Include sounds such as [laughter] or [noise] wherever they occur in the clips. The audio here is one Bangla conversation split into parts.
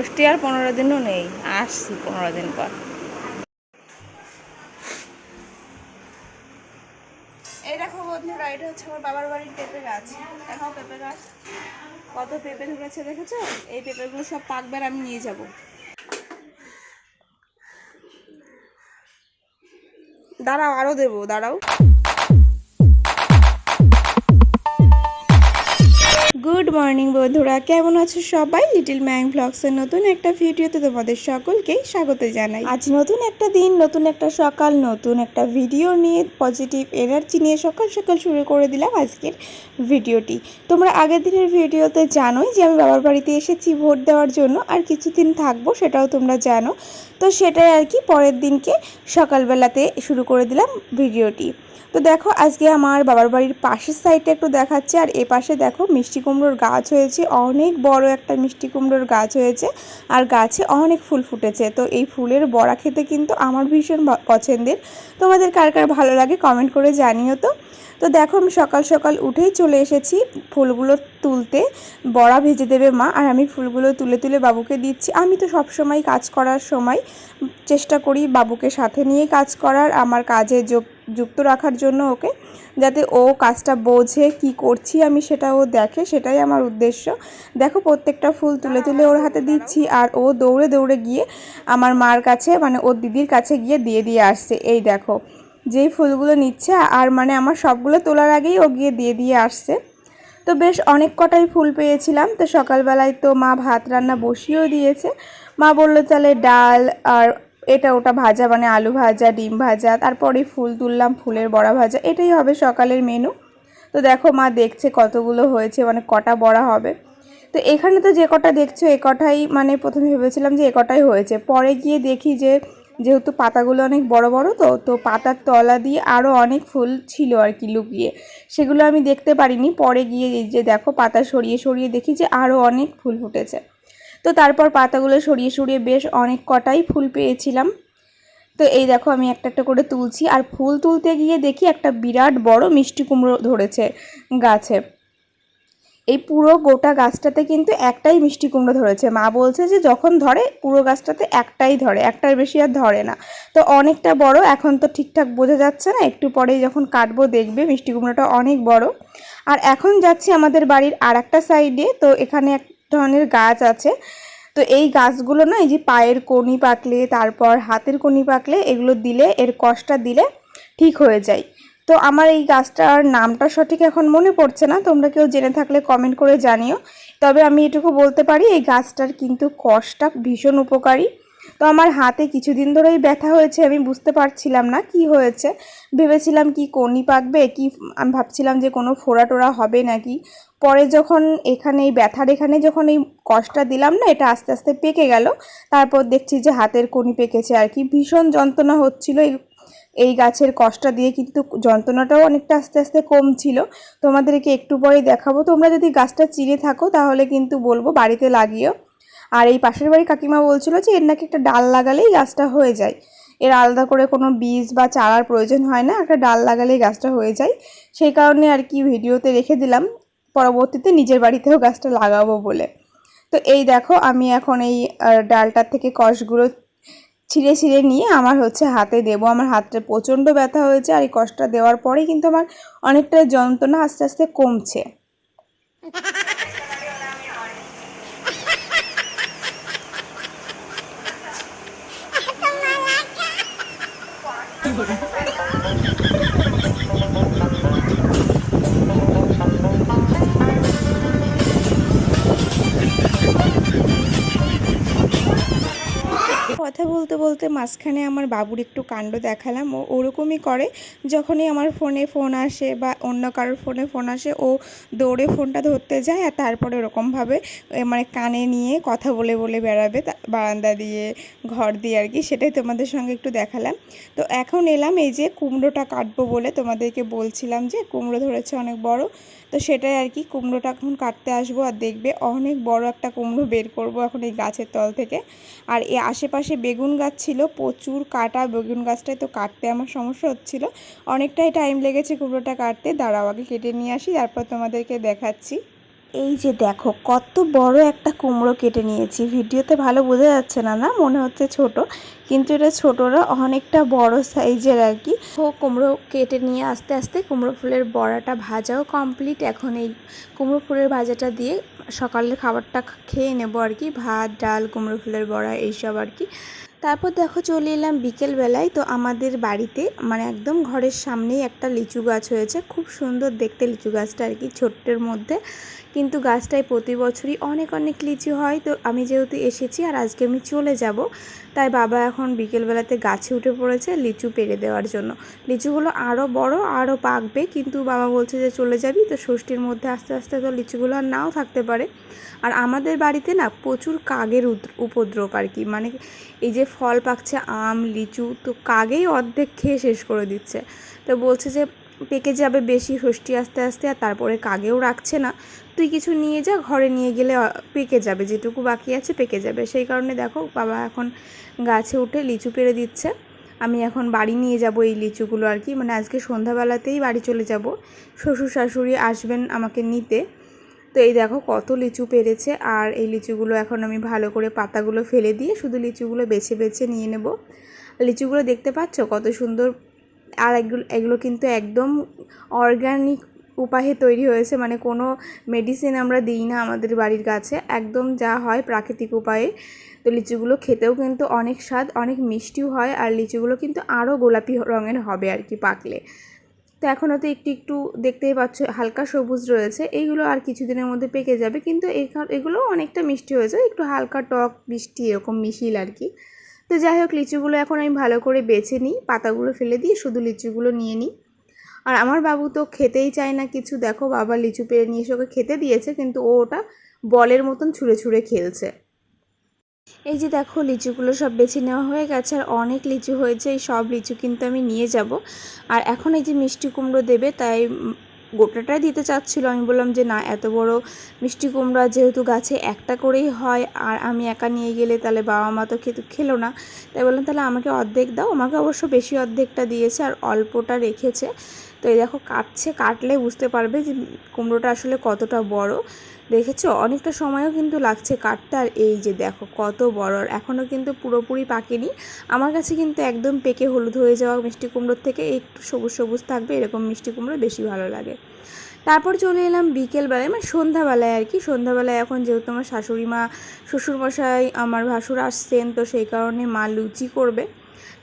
ষষ্ঠী আর পনেরো দিনও নেই, আসছি পনেরো দিন পর। এই দেখো বন্ধুরা, এটা হচ্ছে আমার বাবার বাড়ির পেঁপে গাছ। দেখো পেঁপে গাছ, কত পেঁপে ধরেছে দেখেছ? এই পেঁপেগুলো সব পাকবে আর আমি নিয়ে যাব। দাঁড়াও আরও দেবো, দাঁড়াও। মর্নিং বন্ধুরা, কেমন আছো সবাই? লিটিল ম্যাং ব্লগসের নতুন একটা ভিডিওতে তোমাদের সকলকেই স্বাগত জানাই। আজ নতুন একটা দিন, নতুন একটা সকাল, নতুন একটা ভিডিও নিয়ে পজিটিভ এনার্জি নিয়ে সকাল সকাল শুরু করে দিলাম আজকের ভিডিওটি। তোমরা আগের দিনের ভিডিওতে জানোই যে আমি বাবার বাড়িতে এসেছি ভোট দেওয়ার জন্য, আর কিছুদিন থাকব সেটাও তোমরা জানো। তো সেটাই আর কি, পরের দিনকে সকালবেলাতে শুরু করে দিলাম ভিডিওটি। তো দেখো, আজকে আমার বাবার বাড়ির পাশের সাইডটা একটু দেখাচ্ছে। আর এ পাশে দেখো, মিষ্টি কুমড়োর গাছ হয়েছে। অনেক বড় একটা মিষ্টি কুমড়োর গাছ হয়েছে। আর গাছে অনেক ফুল ফুটেছে। তো এই ফুলের বড়া খেতে কিন্তু আমার ভীষণ পছন্দের। তোমাদের কার কার ভালো লাগে কমেন্ট করে জানিও তো। তো দেখো, আমি সকাল সকাল উঠেই চলে এসেছি ফুলগুলো তুলতে। বড়া ভেজে দেবে মা, আর আমি ফুলগুলো তুলে তুলে বাবুকে দিচ্ছি। আমি তো সব সময় কাজ করার সময় চেষ্টা করি বাবুকে সাথে নিয়ে কাজ করার। আমার কাজে যোগ যুক্ত রাখার জন্য ওকে, যাতে ও কাজটা বোঝে কি করছি আমি সেটা ও দেখে, সেটাই আমার উদ্দেশ্য। দেখো প্রত্যেকটা ফুল তুলে তুলে ওর হাতে দিচ্ছি আর ও দৌড়ে দৌড়ে গিয়ে আমার মার কাছে মানে ওর দিদির কাছে গিয়ে দিয়ে দিয়ে আসছে। এই দেখো, যেই ফুলগুলো নিচ্ছে আর মানে আমার সবগুলো তোলার আগেই ও গিয়ে দিয়ে দিয়ে আসছে। তো বেশ অনেক কটাই ফুল পেয়েছিলাম। তো সকালবেলায় তো মা ভাত রান্না বসিয়েও দিয়েছে। মা বলল, তাহলে ডাল আর এটা ওটা ভাজা মানে আলু ভাজা, ডিম ভাজা, তারপরে ফুল তুললাম, ফুলের বড়া ভাজা, এটাই হবে সকালের মেনু তো দেখো মা দেখছে কতগুলো হয়েছে মানে কটা বড়া হবে। তো এখানে তো যে কটা দেখছ, এ কটাই মানে প্রথমে ভেবেছিলাম যে এ কটাই হয়েছে। পরে গিয়ে দেখি যে, যেহেতু পাতাগুলো অনেক বড় বড়, তো তো পাতার তলা দিয়ে আরও অনেক ফুল ছিল আর কি লুকিয়ে। সেগুলো আমি দেখতে পারিনি। পরে গিয়ে যে দেখো পাতা সরিয়ে সরিয়ে দেখি যে আরও অনেক ফুল ফুটেছে। তো তারপর পাতাগুলো সরিয়ে সরিয়ে বেশ অনেক কটাই ফুল পেয়েছিলাম। তো এই দেখো আমি একটা একটা করে তুলছি আর ফুল তুলতে গিয়ে দেখি একটা বিরাট বড় মিষ্টি কুমড়ো ধরেছে গাছে। এই পুরো গোটা গাছটাতে কিন্তু একটাই মিষ্টি কুমড়ো ধরেছে। মা বলছে যে যখন ধরে পুরো গাছটাতে একটাই ধরে, একটার বেশি আর ধরে না। তো অনেকটা বড়, এখন তো ঠিকঠাক বোঝা যাচ্ছে না, একটু পরে যখন কাটবো দেখবে মিষ্টি কুমড়োটা অনেক বড়। আর এখন যাচ্ছি আমাদের বাড়ির আর একটা সাইডে তো এখানে ধরনের গাছ আছে। তো এই গাছগুলো না, এই যে পায়ের কনি পাকলে, তারপর হাতের কনি পাকলে, এগুলো দিলে, এর কষটা দিলে ঠিক হয়ে যায়। তো আমার এই গাছটার নামটা সঠিক এখন মনে পড়ছে না, তোমরা কেউ জেনে থাকলে কমেন্ট করে জানিও। তবে আমি এটুকু বলতে পারি, এই গাছটার কিন্তু কষটা ভীষণ উপকারী। তো আমার হাতে কিছুদিন ধরেই ব্যথা হয়েছে, আমি বুঝতে পারছিলাম না কি হয়েছে। ভেবেছিলাম কি কনি পাকবে, কি, আমি ভাবছিলাম যে কোনো ফোড়া টোড়া হবে নাকি। পরে যখন এখানে এই ব্যথার এখানে যখন এই কষটা দিলাম না, এটা আস্তে আস্তে পেকে গেল। তারপর দেখছি যে হাতের কনি পেকেছে আর কি। ভীষণ যন্ত্রণা হচ্ছিল এই এই গাছের কষটা দিয়ে, কিন্তু যন্ত্রণাটাও অনেকটা আস্তে আস্তে কমছিল তোমাদেরকে একটু পরেই দেখাবো। তোমরা যদি গাছটা চিনে থাকো, তাহলে কিন্তু বলব বাড়িতে লাগিও। আর এই পাশের বাড়ি কাকিমা বলছিল যে, এর নাকি একটা ডাল লাগালেই গাছটা হয়ে যায়। এর আলাদা করে কোনো বীজ বা চারার প্রয়োজন হয় না, একটা ডাল লাগালেই গাছটা হয়ে যায়। সেই কারণে আর কি ভিডিওতে রেখে দিলাম। পরবর্তীতে নিজের বাড়িতেও গাছটা লাগাবো বলে। তো এই দেখো, আমি এখন এই ডালটার থেকে কষগুলো ছিঁড়ে ছিঁড়ে নিয়ে আমার হচ্ছে হাতে দেবো। আমার হাতটা প্রচণ্ড ব্যথা হয়েছে আর এই কষ্টটা দেওয়ার পরেই কিন্তু আমার অনেকটা যন্ত্রণা আস্তে আস্তে কমছে। [laughs] কথা বলতে বলতে মাঝখানে আমার বাবুর একটু কাণ্ড দেখালাম। ও ওরকমই করে। যখনই আমার ফোনে ফোন আসে বা অন্য কারোর ফোনে ফোন আসে, ও দৌড়ে ফোনটা ধরতে যায় আর তারপরে ওরকমভাবে মানে কানে নিয়ে কথা বলে বলে বেড়াবে বারান্দা দিয়ে, ঘর দিয়ে আর কি, সেটাই তোমাদের সঙ্গে একটু দেখালাম। তো এখন এলাম এই যে কুমড়োটা কাটবো বলে তোমাদেরকে বলছিলাম যে কুমড়ো ধরেছে অনেক বড়। তো সেটাই আর কি, কুমড়োটা এখন কাটতে আসব আর দেখবে অনেক বড় একটা কুমড়ো বের করব এখন এই গাছের তল থেকে। আর এই আশেপাশে বেগুন গাছ ছিল, প্রচুর কাটা, বেগুন গাছটায় তো কাটতে আমার সমস্যা হচ্ছিল। অনেকটাই টাইম লেগেছে কুমড়োটা কাটতে, দাঁড়াও আগে কেটে নিয়ে আসি, তারপর তোমাদেরকে দেখাচ্ছি। এই যে দেখো, কত বড় একটা কুমড়ো কেটে নিয়েছি। ভিডিওতে ভালো বোঝা যাচ্ছে না না? মনে হচ্ছে ছোট। কিন্তু এটা ছোটরা অনেকটা বড় সাইজের আর কি। ও কুমড়ো কেটে নিয়ে আস্তে আস্তে কুমড়ো ফুলের বড়াটা ভাজাও কমপ্লিট। এখন এই কুমড়ো ফুলের ভাজাটা দিয়ে সকালের খাবারটা খেয়ে নেব আর কি। ভাত, ডাল, কুমড়ো ফুলের বড়া, এইসব আর কি। তারপর দেখো, চলে এলাম বিকেলবেলায়। তো আমাদের বাড়িতে মানে একদম ঘরের সামনেই একটা লিচু গাছ হয়েছে। খুব সুন্দর দেখতে লিচু গাছটা আর কি, ছোট্টের মধ্যে। কিন্তু গাছটায় প্রতি বছরই অনেক অনেক লিচু হয়। তো আমি যেহেতু এসেছি আর আজকে আমি চলে যাব, তাই বাবা এখন বিকেলবেলাতে গাছে উঠে পড়েছে লিচু পেরে দেওয়ার জন্য। লিচুগুলো আরও বড় আরও পাকবে, কিন্তু বাবা বলছে যে চলে যাবি, তো ষষ্ঠীর মধ্যে আস্তে আস্তে তো লিচুগুলো আর নাও থাকতে পারে। আর আমাদের বাড়িতে না প্রচুর কাগের উপদ্রব আর কি মানে এই যে ফল পাকছে, আম, লিচু, তো কাগেই অর্ধেক খেয়ে শেষ করে দিচ্ছে। তো বলছে যে পেকে যাবে বেশি ষষ্ঠী আস্তে আস্তে, আর তারপরে কাগেও রাখছে না। তুই কিছু নিয়ে যা, ঘরে নিয়ে গেলে পেকে যাবে, যেটুকু বাকি আছে পেকে যাবে। সেই কারণে দেখো, বাবা এখন গাছে উঠে লিচু পেরে দিচ্ছে। আমি এখন বাড়ি নিয়ে যাব এই লিচুগুলো আর কি। মানে আজকে সন্ধ্যাবেলাতেই বাড়ি চলে যাব। শ্বশুর শাশুড়ি আসবেন আমাকে নিতে। তো এই দেখো, কত লিচু পেরেছে আর এই লিচুগুলো এখন আমি ভালো করে পাতাগুলো ফেলে দিয়ে শুধু লিচুগুলো বেছে বেছে নিয়ে নেব। লিচুগুলো দেখতে পাচ্ছ কত সুন্দর? আর এগুলো এগুলো কিন্তু একদম অর্গ্যানিক উপায়ে তৈরি হয়েছে মানে কোনো মেডিসিন আমরা দিই না আমাদের বাড়ির কাছে। একদম যা হয় প্রাকৃতিক উপায়ে। তো লিচুগুলো খেতেও কিন্তু অনেক স্বাদ, অনেক মিষ্টিও হয় আর লিচুগুলো কিন্তু আরও গোলাপি রঙের হবে আর কি পাকলে। তো এখনও তো একটু একটু দেখতেই পাচ্ছ, হালকা সবুজ রয়েছে। এইগুলো আর কিছুদিনের মধ্যে পেকে যাবে, কিন্তু এগুলো অনেকটা মিষ্টি হয়েছে। একটু হালকা টক মিষ্টি এরকম মিশিল আর কি। তো যাই হোক, লিচুগুলো এখন আমি ভালো করে বেছে নিই, পাতাগুলো ফেলে দিয়ে শুধু লিচুগুলো নিয়ে নিই। আর আমার বাবু তো খেতেই চায় না কিছু। দেখো বাবা লিচু পেরে নিয়ে এসে ওকে খেতে দিয়েছে, কিন্তু ও ওটা বলের মতন ছুঁড়ে ছুঁড়ে খেলছে। এই যে দেখো লিচুগুলো সব বেছে নেওয়া হয়ে গেছে, আর অনেক লিচু হয়েছে, এই সব লিচু কিন্তু আমি নিয়ে যাব। আর এখন এই যে মিষ্টি কুমড়ো দেবে, তাই গোটাটাই দিতে চাচ্ছিল। আমি বললাম যে, না, এত বড় মিষ্টি কুমড়া যেহেতু গাছে একটা করেই হয় আর আমি একা নিয়ে গেলে তাহলে বাবা মা তো খেতে খেলো না। তাই বললাম, তাহলে আমাকে অর্ধেক দাও। আমাকে অবশ্য বেশি অর্ধেকটা দিয়েছে আর অল্পটা রেখেছে। তো এই দেখো, কাটছে, কাটলে বুঝতে পারবে যে, কুমড়োটা আসলে কতটা বড়। দেখেছ? অনেকটা সময়ও কিন্তু লাগছে আর এই যে দেখো, কত বড়। এখনও কিন্তু পুরোপুরি পাকেনি। আমার কাছে কিন্তু একদম পেকে হলুদ হয়ে যাওয়া মিষ্টি কুমড়োর থেকে একটু সবুজ সবুজ থাকবে, এরকম মিষ্টি কুমড়ো বেশি ভালো লাগে। তারপর চলে এলাম বিকেলবেলায় মানে সন্ধ্যাবেলায় আর কি। সন্ধ্যাবেলায় এখন যেহেতু আমার শাশুড়ি মা, শ্বশুরমশাই, আমার ভাসুর আসছেন, তো সেই কারণে মা লুচি করবে।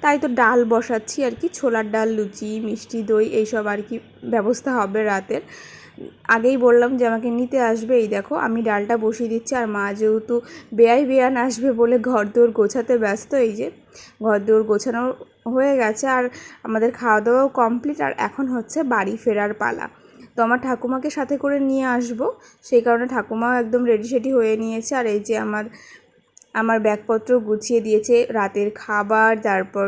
তাই তো ডাল বসাচ্ছি আর কি, ছোলার ডাল, লুচি, মিষ্টি, দই, এইসব আর কি ব্যবস্থা হবে রাতের। আগেই বললাম যে আমাকে নিতে আসবে এই দেখো, আমি ডালটা বসিয়ে দিচ্ছি আর মা যেহেতু বেয়াই বেয়ান আসবে বলে ঘর দৌড় গোছাতে ব্যস্ত, এই যে ঘর দৌড় গোছানো হয়ে গেছে আর আমাদের খাওয়া দাওয়াও কমপ্লিট আর এখন হচ্ছে বাড়ি ফেরার পালা। তো আমার ঠাকুমাকে সাথে করে নিয়ে আসব, সেই কারণে ঠাকুমাও একদম রেডি সেডি হয়ে নিয়েছে আর এই যে আমার আমার ব্যাগপত্র গুছিয়ে দিয়েছে, রাতের খাবার, তারপর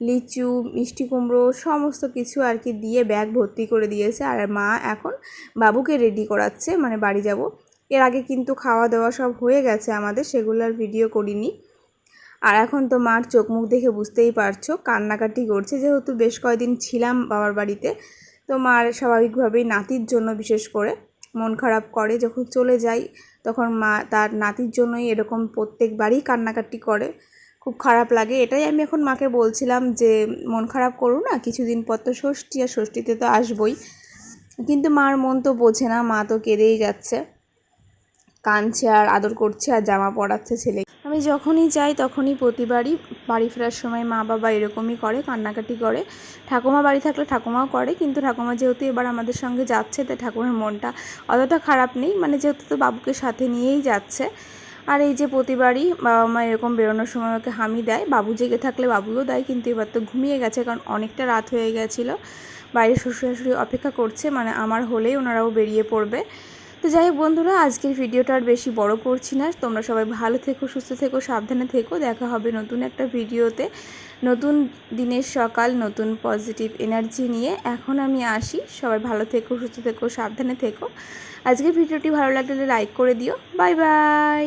লিচু, মিষ্টি কুমড়ো, সমস্ত কিছু আর কি দিয়ে ব্যাগ ভর্তি করে দিয়েছে। আর মা এখন বাবুকে রেডি করাচ্ছে মানে বাড়ি যাব। এর আগে কিন্তু খাওয়া দাওয়া সব হয়ে গেছে আমাদের, সেগুলো আর ভিডিও করিনি। আর এখন তো মার চোখ মুখ দেখে বুঝতেই পারছ, কান্নাকাটি করছে। যেহেতু বেশ কয়েকদিন ছিলাম বাবার বাড়িতে, তো মার স্বাভাবিকভাবেই নাতির জন্য বিশেষ করে মন খারাপ করে। যখন চলে যাই, তখন মা তার নাতির জন্যই এরকম প্রত্যেকবারই কান্নাকাটি করে। খুব খারাপ লাগে। এটাই আমি এখন মাকে বলছিলাম যে, মন খারাপ করো না, কিছুদিন পর তো ষষ্ঠী, আর ষষ্ঠীতে তো আসবই। কিন্তু মার মন তো বোঝে না, মা তো কেঁদেই যাচ্ছে। কাঁদছে আর আদর করছে আর জামা পরাচ্ছে ছেলে। আমি যখনই যাই তখনই প্রতিবারই বাড়ি ফেরার সময় মা বাবা এরকমই করে, কান্নাকাটি করে। ঠাকুমা বাড়ি থাকলে ঠাকুমাও করে, কিন্তু ঠাকুমা যেহেতু এবার আমাদের সঙ্গে যাচ্ছে, তাই ঠাকুমার মনটা অতটা খারাপ নেই। মানে যেহেতু তো বাবুকে সাথে নিয়েই যাচ্ছে। আর এই যে প্রতিবারই বাবা মা এরকম বেরোনোর সময় ওকে হামি দেয়। বাবু জেগে থাকলে বাবুও দেয়, কিন্তু এবার তো ঘুমিয়ে গেছে কারণ অনেকটা রাত হয়ে গেছিল। বাইরে শ্বশুর শাশুড়ি অপেক্ষা করছে মানে আমার হলেই ওনারাও বেরিয়ে পড়বে। তো যাই হোক বন্ধুরা, আজকের ভিডিওটা আর বেশি বড় করছি না। তোমরা সবাই ভালো থেকো, সুস্থ থেকো, সাবধানে থেকো। দেখা হবে নতুন একটা ভিডিওতে। নতুন দিনের সকাল, নতুন পজিটিভ এনার্জি নিয়ে। এখন আমি আসি। সবাই ভালো থেকো, সুস্থ থেকো, সাবধানে থেকো। আজকের ভিডিওটি ভালো লাগলে লাইক করে দিও। Bye bye!